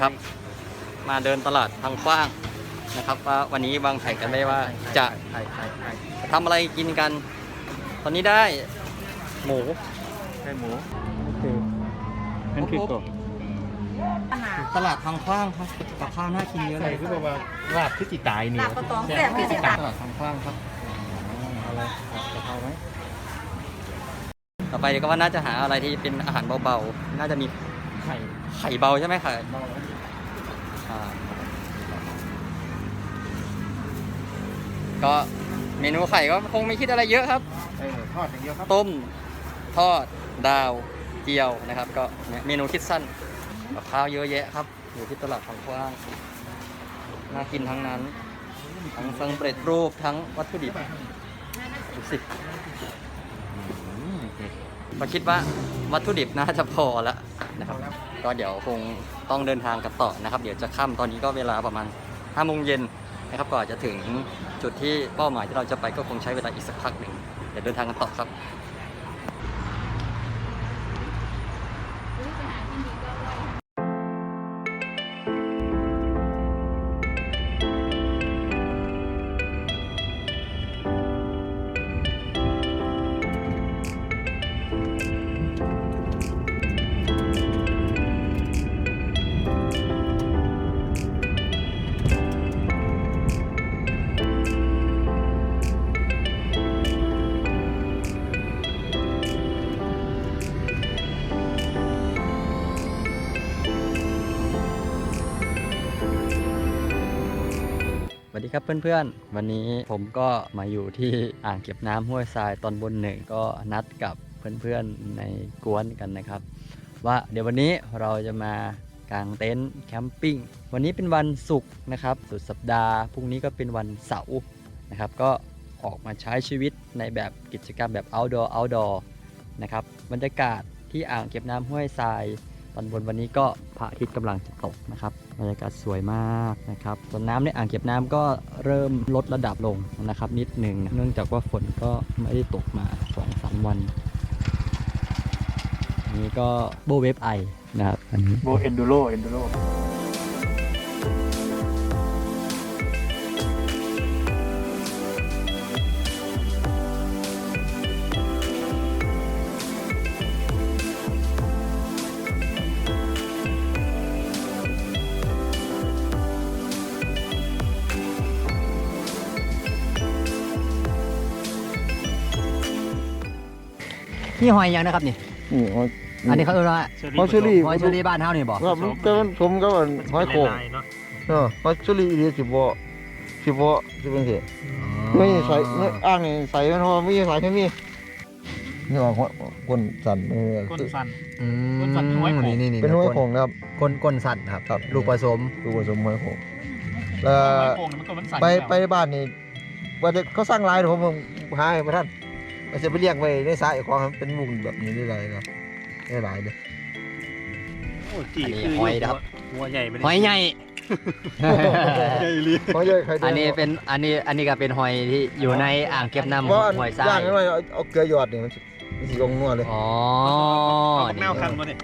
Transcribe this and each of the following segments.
ครับ มาเดินตลาดทางกว้างนะครับ ว่าวันนี้วางแผนกันได้ว่าจะไข่ไข่ไข่ทำอะไรกินกัน ตอนนี้ได้หมูไข่หมูคือนั่นคือกบตลาดทางกว้างครับกับข้าวน่ากินเยอะเลใส่ยคือแบบว่าลาบคือจีตายนี่ลาบปลาตองแซ่บคือสิตตาลาดทางกว้างครับอะไรกะเพราไหมต่อไปเดี๋ยวก็ว่าน่าจะหาอะไรที่เป็นอาหารเบาๆ น่าจะมี ไข่ไข่เบาใช่ไหมไข่เบาอ่าก็เมนูไข่ก็คงไม่คิดอะไรเยอะครับ เออทอดอย่างเดียวครับต้ม ทอด ดาว เจียวนะครับ ก็เนี่ยเมนูคิดสั้นกับข้าวเยอะแยะครับ อยู่ที่ตลาดทางกว้าง น่ากินทั้งนั้น ทั้งสำเร็จรูปทั้งวัตถุดิบดูสิ เราคิดว่าวัตถุดิบน่าจะพอแล้วนะครับ ก็เดี๋ยวคงต้องเดินทางกันต่อนะครับ เดี๋ยวจะค่ำตอนนี้ก็เวลาประมาณ5โมงเย็นนะครับก่อนจะถึงจุดที่เป้าหมายที่เราจะไปก็คงใช้เวลาอีกสักพักหนึ่งเดี๋ยวเดินทางกันต่อครับ สวัสดีครับเพื่อนๆ วันนี้ผมก็มาอยู่ที่อ่างเก็บน้ำห้วยทรายตอนบนหนึ่งก็นัดกับเพื่อนๆในกวนกันนะครับ ว่าเดี๋ยววันนี้เราจะมากางเต็นท์แคมปิ้งวันนี้เป็นวันศุกร์นะครับ สุดสัปดาห์พรุ่งนี้ก็เป็นวันเสาร์นะครับ ก็ออกมาใช้ชีวิตในแบบกิจกรรมแบบ outdoor outdoor นะครับบรรยากาศที่อ่างเก็บน้ำห้วยทราย ตอนบนวันนี้ก็พระอาทิตย์กำลังจะตกนะครับบรรยากาศสวยมากนะครับส่วนน้ำในอ่างเก็บน้ำก็เริ่มลดระดับลงนะครับ นิดหนึ่งเนื่องจากว่าฝนก็ไม่ได้ตกมา2อสวันอันนี้ก็โบเวฟไอนะครับอันนี้โบเอนดูโรเอนดูโร นี่หอยยังนะครับนี่ นี่หอยอันนี้เขาเรียกว่าหอยเชอรี่หอยเชอรี่บ้านเฮานี่บอกว่ามันเป็นผมก็มันหอยโขงเนาะเออหอยเชอรี่อีเดียสิบบ่สิบบ่สิเป็นสิไม่ใส่ไม่อ้างนี่ใส่มันเพราะว่าไม่ใส่แค่นี้นี่ว่าหอยก้นสั่นเออก้นฟันอืมต้นสัตว์หอยโข่งนี่นี่เป็นหอยโขงนะครับก้นก้นสัตว์ครับครับลูกผสมดูผสมหอยโขงแล้วหอยโข่งมันก็มันสั่นไปไปบ้านนี่ว่าจะเขาสร้างลายเดี๋ยวผมหาให้พระท่าน เราจะไปเลี้ยงไว้ในสระอีกของมันเป็นมุงแบบนี้ได้ไรนะได้หลายเลยโอ้จีคือหัวใหญ่ไปหอยใหญ่ใหญ่เลยหอยใหญ่ใครอันนี้เป็นอันนี้อันนี้ก็เป็นหอยที่อยู่ในอ่างเก็บน้ำว่าหอยทราย่ายงนั้นว่าเอาเกลือหยอดเนี่ยมันสีลงนัวเลยอ๋อเอาบักนาวคันบ่เนี่ย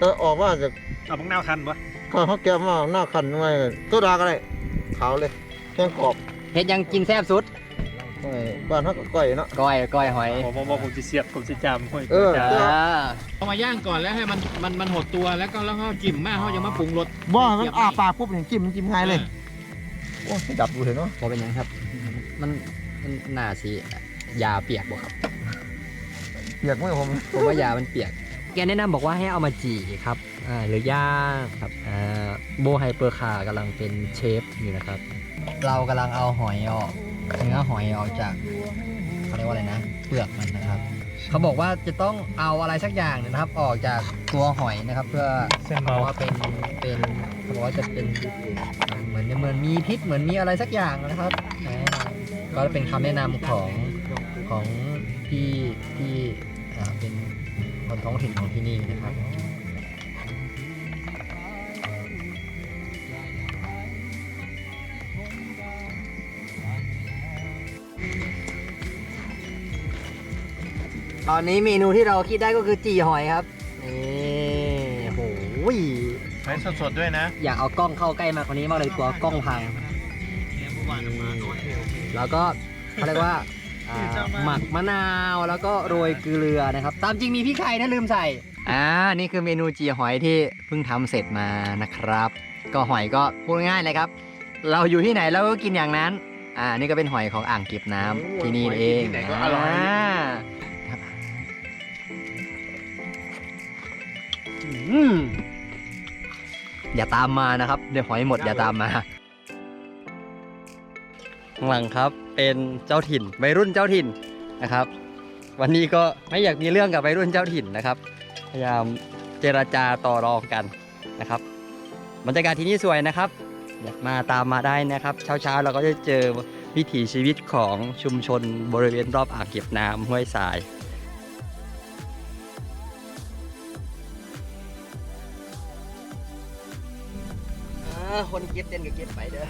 ก็ออกมาจากเอาบักนาวคันบ่ข้าวเขาแก้วมาหน้าคันทำไมโซดาก็ได้ขาวเลยแห้งกรอบเฮ็ดยังกินแซ่บสุด โอ้ยบ้านเขาก็ก้อยเนาะ ก้อยก้อยหอยผมบอกผมจะเสียบผมจะจำห้อยเอออ่าเอามาย่างก่อนแล้วให้มันมันมันหดตัวแล้วก็แล้วก็จิ้มแม่เขายังมาปรุงรสบ่มันอ้าปากปุ๊บเนี่ยจิ้มมันจิ้มง่ายเลยโอ้ยดับดูเลยเนาะพอเป็นยังครับ มันมันหนาสียาเปียกบ่ครับ เปียกมือผมผมว่ายามันเปียก แกแนะนำบอกว่าให้เอามาจี่ครับอ่าหรือย่างครับอ่าโบไฮเปอร์คาร์กำลังเป็นเชฟอยู่นะครับ เรากำลังเอาหอยออก เนื้อหอยออกจากเขาเรียกว่าอะไรนะ เปลือกมันนะครับ เขาบอกว่าจะต้องเอาอะไรสักอย่างเนี่ยนะครับ ออกจากตัวหอยนะครับ เพื่อเส้นเพเมาว่าเป็นเป็นเขาบอกว่าจะเป็นเหมือนเหมือนมีพิษเหมือนมีอะไรสักอย่างนะครับก็เป็นคำแนะนำของของพี่ที่อ่าเป็นคนท้องถิ่นของที่นี่นะครับ ตอนนี้เมนูที่เราคิดได้ก็คือจี่หอยครับนี่โอ้โหหอยสดๆด้วยนะ อยากเอากล้องเข้าใกล้มากกว่านี้มากเลยกลัวกล้องพังแล้วก็เขาเรียกว่าอ่าหมักมะนาวแล้วก็โรยเกลือนะครับ ตามจริงมีพริกไทยนะลืมใส่อ่านี่คือเมนูจีหอยที่เพิ่งทำเสร็จมานะครับ ก็หอยก็พูดง่ายๆเลยครับ เราอยู่ที่ไหนเราก็กินอย่างนั้น อ่านี่ก็เป็นหอยของอ่างเก็บน้ำโอ้ที่นี่เองหอยที่ไหนก็อร่อยา อืมอย่าตามมานะครับ เดี๋ยวหอยหมดอย่าตามมาข้างหลังครับ เป็นเจ้าถิ่นวัยรุ่นเจ้าถิ่นนะครับ วันนี้ก็ไม่อยากมีเรื่องกับวัยรุ่นเจ้าถิ่นนะครับ พยายามเจรจาต่อรองกันนะครับบรรยากาศที่นี่สวยนะครับ อยากมาตามมาได้นะครับ เช้าๆเราก็จะเจอวิถีชีวิตของชุมชนบริเวณรอบอ่างเก็บน้ำห้วยทราย คนเก็บเต้นก็เก็บไปเด้อ